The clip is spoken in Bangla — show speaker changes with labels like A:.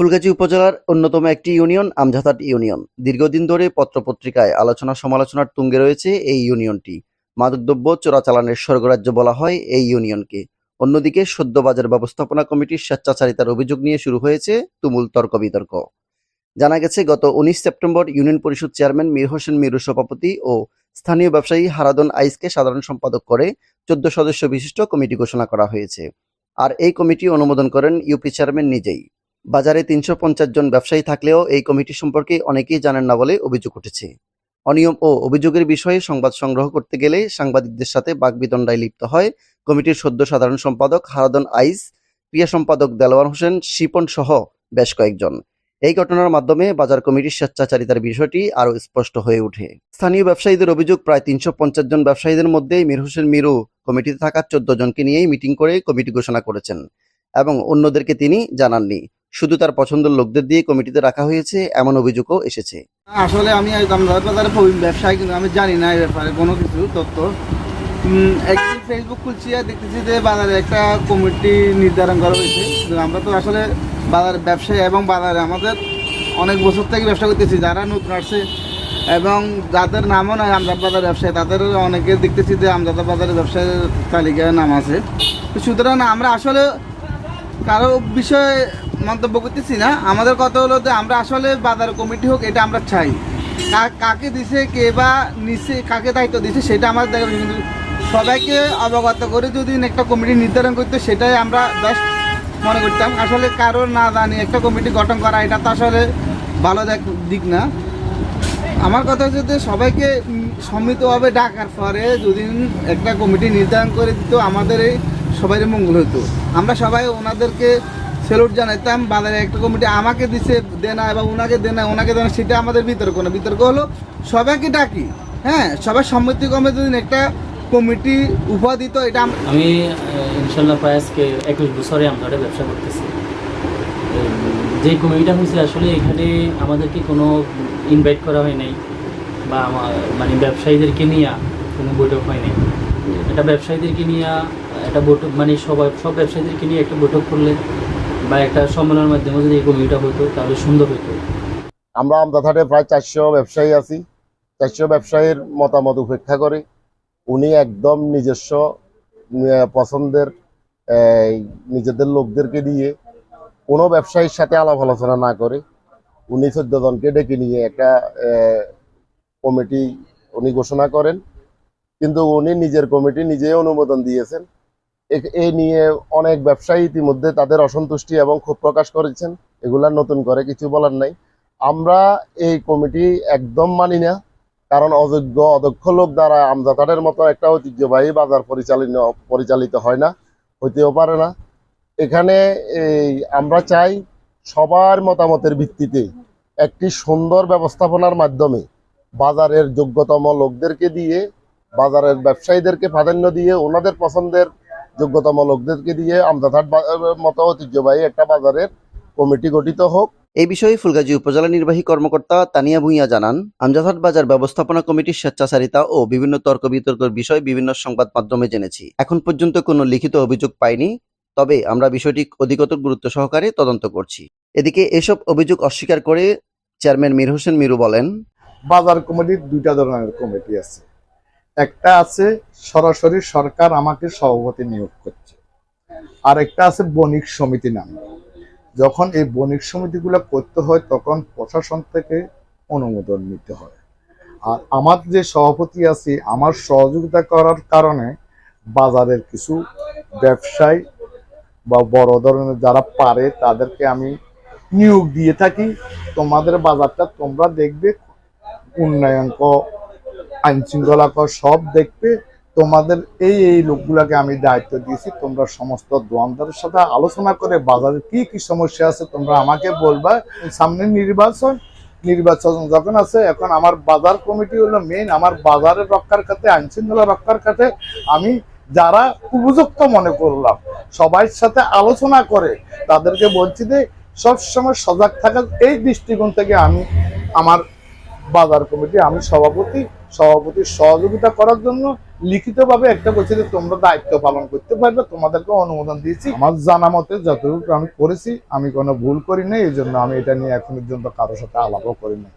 A: ফুলগাজী উপজেলার অন্যতম একটি ইউনিয়ন আমজাথাট ইউনিয়ন। দীর্ঘদিন ধরে পত্রপত্রিকায় আলোচনা সমালোচনার তুঙ্গে রয়েছে এই ইউনিয়নটি। মাদকদ্রব্য চোরাচালানের স্বর্গরাজ্য বলা হয় এই ইউনিয়নকে। অন্যদিকে সদ্য বাজার ব্যবস্থাপনা কমিটির স্বেচ্ছাচারিতার অভিযোগ নিয়ে শুরু হয়েছে তুমুল তর্ক বিতর্ক জানা গেছে, গত উনিশ September union Parishad chairman Mir Hossain Miru সভাপতি ও স্থানীয় ব্যবসায়ী হারাদন আইসকে সাধারণ সম্পাদক করে চোদ্দ সদস্য বিশিষ্ট কমিটি ঘোষণা করা হয়েছে। আর এই কমিটি অনুমোদন করেন ইউপি চেয়ারম্যান নিজেই। বাজারে তিনশো পঞ্চাশ জন ব্যবসায়ী থাকলেও এই কমিটি সম্পর্কে অনেকেই জানেন না বলে অভিযোগ উঠেছে। অনিয়ম ও অভিযোগের বিষয়ে সংবাদ সংগ্রহ করতে গেলে সাংবাদিকদের সাথে বাগবিতণ্ডায় লিপ্ত হয় কমিটির সদ্য সাধারণ সম্পাদক হারাদন আইস ক্রিয়া সম্পাদক দেলোয়ার হোসেন, শিপন সহ বেশ কয়েকজন। এই ঘটনার মাধ্যমে বাজার কমিটির স্বেচ্ছাচারিতার বিষয়টি আরও স্পষ্ট হয়ে ওঠে। স্থানীয় ব্যবসায়ীদের অভিযোগ, প্রায় তিনশো পঞ্চাশ জন ব্যবসায়ীদের মধ্যে মীর হোসেন মিরু কমিটিতে থাকা চোদ্দ জনকে নিয়েই মিটিং করে কমিটি ঘোষণা করেছেন এবং অন্যদেরকে তিনি জানাননি। শুধু তার পছন্দের লোকদের দিয়ে কমিটিতে রাখা হয়েছে, এমন অভিযোগও এসেছে।
B: আসলে আমি বাজারে ব্যবসায়ী, কিন্তু আমি জানি না এই ব্যাপারে কোনো কিছু তথ্য। একদিন ফেসবুক খুলছি আর দেখতেছি যে বাজারে একটা কমিটি নির্ধারণ করা হয়েছে। আমরা তো আসলে বাজার ব্যবসায়ী এবং বাজারে আমাদের অনেক বছর থেকে ব্যবসা করতেছি, যারা নতুন আসছে এবং যাদের নামও নয় আমজাদ বাজার ব্যবসায়ী, তাদের অনেকে দেখতেছি যে আমজাদ বাজারের ব্যবসায়ের তালিকায় নাম আছে। সুতরাং আমরা আসলে কারও বিষয়ে মন্তব্য করতেছি না। আমাদের কথা হলো যে আমরা আসলে বাজার কমিটি হোক এটা আমরা চাই। কাকে দিছে কে বা নিচে কাকে দায়িত্ব দিছে সেটা আমাদের বিষয়। কিন্তু সবাইকে অবগত করে যদি একটা কমিটি নির্ধারণ করতে সেটাই আমরা বেস্ট মনে করতাম। আসলে কারোর না জানি একটা কমিটি গঠন করা এটা তো আসলে ভালো দেখ- দিক না। আমার কথা হচ্ছে যে সবাইকে উম, সম্মিলিতভাবে ডাকার পরে যদি একটা কমিটি নির্ধারণ করে দিত আমাদের এই সবাই মঙ্গল হতো। আমরা সবাই ওনাদেরকে সেলুট জানাইতাম বাজারে একটা কমিটি আমাকে দিছে দেনা বা ওনাকে দেনা ওনাকে দেনা সেটা আমাদের বিতর্ক না। বিতর্ক হলো সবাইকে ডাকি হ্যাঁ? সবাই সম্মতিক্রমে যদি একটা কমিটি উপহার দিত এটা আমি
C: ইনশাল্লাহ প্রায় আজকে একুশ বছরে আমরা ব্যবসা করতেছি। যে কমিটিটা হয়েছে আসলে এখানে আমাদেরকে কোনো ইনভাইট করা হয় নাই বা আমা- মানে ব্যবসায়ীদেরকে নিয়ে কোনো বৈঠক হয় নাই। এটা ব্যবসায়ীদেরকে নিয়ে একটা বৈঠক মানে সবাই সব ব্যবসায়ীদেরকে নিয়ে একটা বৈঠক করলে বা একটা সম্মেলনের মাধ্যমে যদি এই কমিটিটা হতো, তাহলে সুন্দর হতো।
D: আমরা আমদাথাটে প্রায় চারশো ব্যবসায়ী আছি। চারশো ব্যবসায়ীর মতামত উপেক্ষা করে। উনি একদম নিজস্ব পছন্দের নিজেদের লোকদেরকে দিয়ে কোনো ব্যবসায়ীর সাথে আলাপ আলোচনা না করে উনি চোদ্দ জনকে ডেকে নিয়ে একটা কমিটি উনি ঘোষণা করেন। কিন্তু উনি নিজের কমিটি নিজেই অনুমোদন দিয়েছেন। এ- নিয়ে অনেক ব্যবসায়ী ইতিমধ্যে তাদের অসন্তুষ্টি এবং ক্ষোভ প্রকাশ করেছেন। এগুলা নতুন করে কিছু বলার নাই। আমরা এই কমিটি একদম মানি না, কারণ অযোগ্য, অদক্ষ লোক দ্বারা আমজাতারের মতো একটা ঐতিহ্যবাহী বাজার পরিচালিত পরিচালিত হয় না, হইতেও পারে না। এখানে এই আমরা চাই সবার মতামতের ভিত্তিতে একটি সুন্দর ব্যবস্থাপনার মাধ্যমে বাজারের যোগ্যতম লোকদেরকে দিয়ে, বাজারের ব্যবসায়ীদেরকে প্রাধান্য দিয়ে, ওনাদের পছন্দের যোগ্যতম লোকদেরকে দিয়ে আমজাতাট মতো ঐতিহ্যবাহী একটা বাজারের কমিটি গঠিত হোক।
A: এই বিষয়ে ফুলগাজী উপজেলা নির্বাহী কর্মকর্তা তানিয়া ভুঁইয়া জানান আমজাদহাট বাজার ব্যবস্থাপনা কমিটির স্বেচ্ছাচারিতা ও বিভিন্ন তর্ক বিতর্কের বিষয় বিভিন্ন সংবাদ মাধ্যমে জেনেছি। এখন পর্যন্ত কোনো লিখিত অভিযোগ পাইনি তবে আমরা বিষয়টি অধিকতর গুরুত্ব সহকারে তদন্ত করছি। এদিকে এসব অভিযোগ অস্বীকার করে চেয়ারম্যান মীর হোসেন মিরু বলেন
E: বাজার কমিটির দুইটা ধরনের কমিটি আছে। একটা আছে, সরাসরি সরকার আমাকে সভাপতি নিয়োগ করছে। আর একটা আছে বণিক সমিতি নামে। যখন এই বণিক সমিতিগুলো করতে হয়, তখন প্রশাসন থেকে অনুমোদন নিতে হয়। আর আমার যে সভাপতি আছে, আমার সহযোগিতা করার কারণে বাজারের কিছু ব্যবসায়ী বা বড় ধরনের যারা পারে, তাদেরকে আমি নিয়োগ দিয়ে থাকি। তোমাদের বাজারটা তোমরা দেখবে, উন্নয়নক আইন শৃঙ্খলা সব দেখবে, তোমাদের এই এই লোকগুলাকে আমি দায়িত্ব দিয়েছি, তোমরা সমস্ত দোয়ানদারের সাথে আলোচনা করে বাজারে কি কি সমস্যা আছে, তোমরা আমাকে বলবা। সামনে নির্বাচন নির্বাচন যখন আছে, এখন আমার বাজার কমিটি হলো মেইন আমার বাজারের রক্ষার খাতে, আইন শৃঙ্খলা রক্ষার খাতে আমি যারা উপযুক্ত মনে করলাম সবার সাথে আলোচনা করে, তাদেরকে বলছি যে, সবসময় সজাগ থাকার এই দৃষ্টিকোণ থেকে আমি আমার বাজার কমিটি, আমি সভাপতি সভাপতির সহযোগিতা করার জন্য লিখিতভাবে একটা বলছে যে তোমরা দায়িত্ব পালন করতে পারবে, তোমাদেরকে অনুমোদন দিয়েছি। আমার জানা মতে যতটুকু আমি করেছি, আমি কোনো ভুল করি নাই এই জন্য আমি এটা নিয়ে এখন পর্যন্ত কারোর সাথে আলাপও করিনি।